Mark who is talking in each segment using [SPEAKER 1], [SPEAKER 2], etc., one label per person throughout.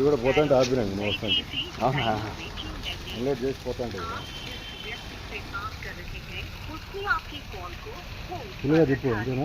[SPEAKER 1] ఇది కూడా పోతుంటే ఆపినాను నేను వస్తాను.
[SPEAKER 2] అవునా
[SPEAKER 1] అన్లోడ్ చేసి పోతాంటే ఫుల్గా తిప్పు అంతేనా?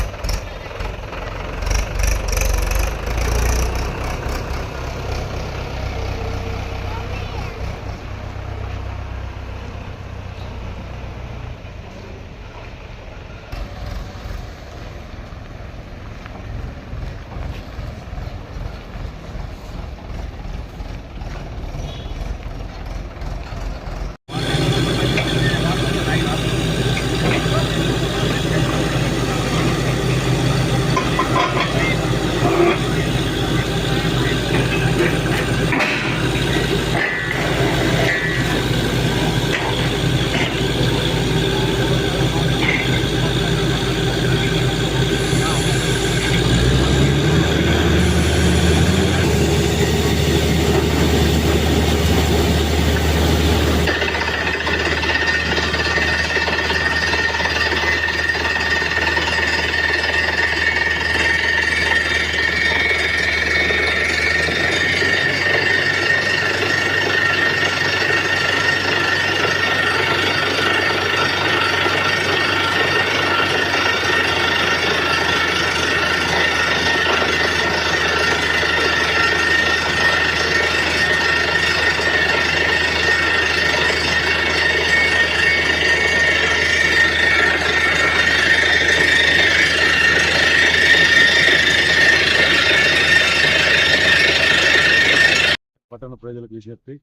[SPEAKER 1] పట్టణ ప్రజలకు విజ్ఞప్తి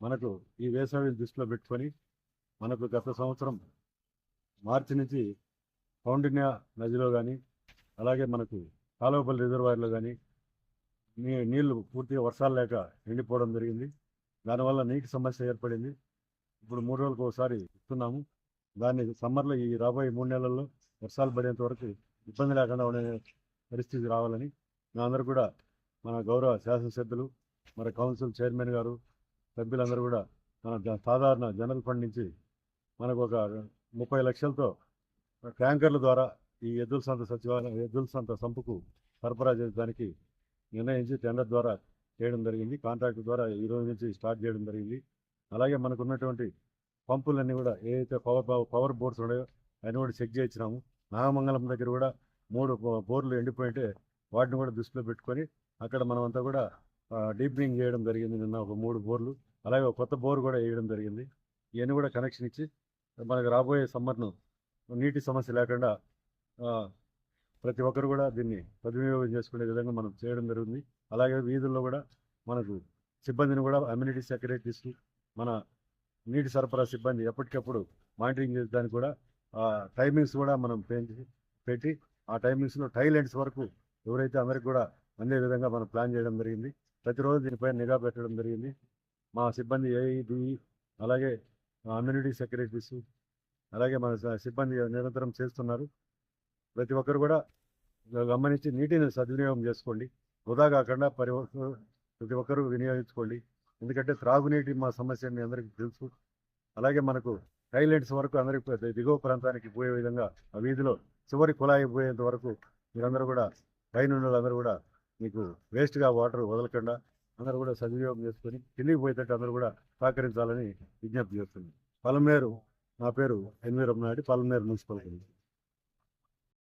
[SPEAKER 1] మనకు ఈ వేసవిని దృష్టిలో పెట్టుకొని మనకు గత సంవత్సరం మార్చి నుంచి కౌండిన్య నదిలో కానీ అలాగే మనకు కాలువపల్లి రిజర్వాయర్లో కానీ నీ నీళ్ళు పూర్తిగా వర్షాలు లేక ఎండిపోవడం జరిగింది. దానివల్ల నీటి సమస్య ఏర్పడింది. ఇప్పుడు మూడు రోజులకు ఒకసారి ఇస్తున్నాము దాన్ని సమ్మర్లో ఈ రాబోయే మూడు నెలల్లో వర్షాలు పడేంత వరకు ఇబ్బంది లేకుండా ఉండే పరిస్థితి రావాలని. మేమందరూ అందరూ కూడా మన గౌరవ శాసనసభ్యులు మరి కౌన్సిల్ చైర్మన్ గారు సభ్యులందరూ కూడా మన సాధారణ జనరల్ ఫండ్ నుంచి మనకు ఒక ముప్పై లక్షలతో ట్యాంకర్ల ద్వారా ఈ ఎద్దుల సంత సచివాలయం ఎద్దుల సంత సంపుకు సరఫరా చేయడానికి నిర్ణయించి టెండర్ ద్వారా చేయడం జరిగింది. కాంట్రాక్ట్ ద్వారా ఈ రోజు నుంచి స్టార్ట్ చేయడం జరిగింది. అలాగే మనకు ఉన్నటువంటి పంపులన్నీ కూడా ఏదైతే పవర్ పవర్ బోర్డ్స్ ఉన్నాయో అన్నీ కూడా చెక్ చేయించినాము నాగమంగళం దగ్గర కూడా మూడు బో- బోర్లు ఎండిపోయింటే వాటిని కూడా దృష్టిలో పెట్టుకొని అక్కడ మనమంతా కూడా డీప్నింగ్ చేయడం జరిగింది నిన్న ఒక మూడు బోర్లు. అలాగే ఒక కొత్త బోర్ కూడా వేయడం జరిగింది. ఇవన్నీ కూడా కనెక్షన్ ఇచ్చి మనకు రాబోయే సమ్మర్ను నీటి సమస్య లేకుండా ప్రతి ఒక్కరు కూడా దీన్ని సద్వినియోగం చేసుకునే విధంగా మనం చేయడం జరుగుతుంది. అలాగే వీధుల్లో కూడా మనకు సిబ్బందిని కూడా అమ్యూనిటీ సెక్రటరీస్ మన నీటి సరఫరా సిబ్బంది ఎప్పటికప్పుడు మానిటరింగ్ చేయడానికి కూడా టైమింగ్స్ కూడా మనం పెంచి పెట్టి ఆ టైమింగ్స్లో టైలెంట్స్ వరకు ఎవరైతే అందరికి కూడా అందే విధంగా మనం ప్లాన్ చేయడం జరిగింది. ప్రతిరోజు దీనిపై నిఘా పెట్టడం జరిగింది. మా సిబ్బంది ఏఈడి అలాగే అమ్యూనిటీ సెక్రటరీస్ అలాగే మన సిబ్బంది నిరంతరం చేస్తున్నారు. ప్రతి ఒక్కరు కూడా గమనించి నీటిని సద్వినియోగం చేసుకోండి. వృధా కాకుండా పరి ప్రతి ఒక్కరూ వినియోగించుకోండి. ఎందుకంటే త్రాగునీటి మా సమస్య మీ అందరికీ తెలుసు. అలాగే మనకు టైలెంట్స్ వరకు అందరికి దిగువ ప్రాంతానికి పోయే విధంగా ఆ వీధిలో చివరి కుళాయి పోయేంత వరకు మీరందరూ కూడా పైన ఉన్న వాళ్ళందరూ కూడా మీకు వేస్ట్గా వాటర్ వదలకుండా అందరూ కూడా సద్వినియోగం చేసుకొని కిందికి పోయేటట్టు అందరూ కూడా సహకరించాలని విజ్ఞప్తి చేస్తుంది పలమేరు నా పేరు ఎన్వీ రమణాడి పలమేరు మున్సిపల్ కమిటీ.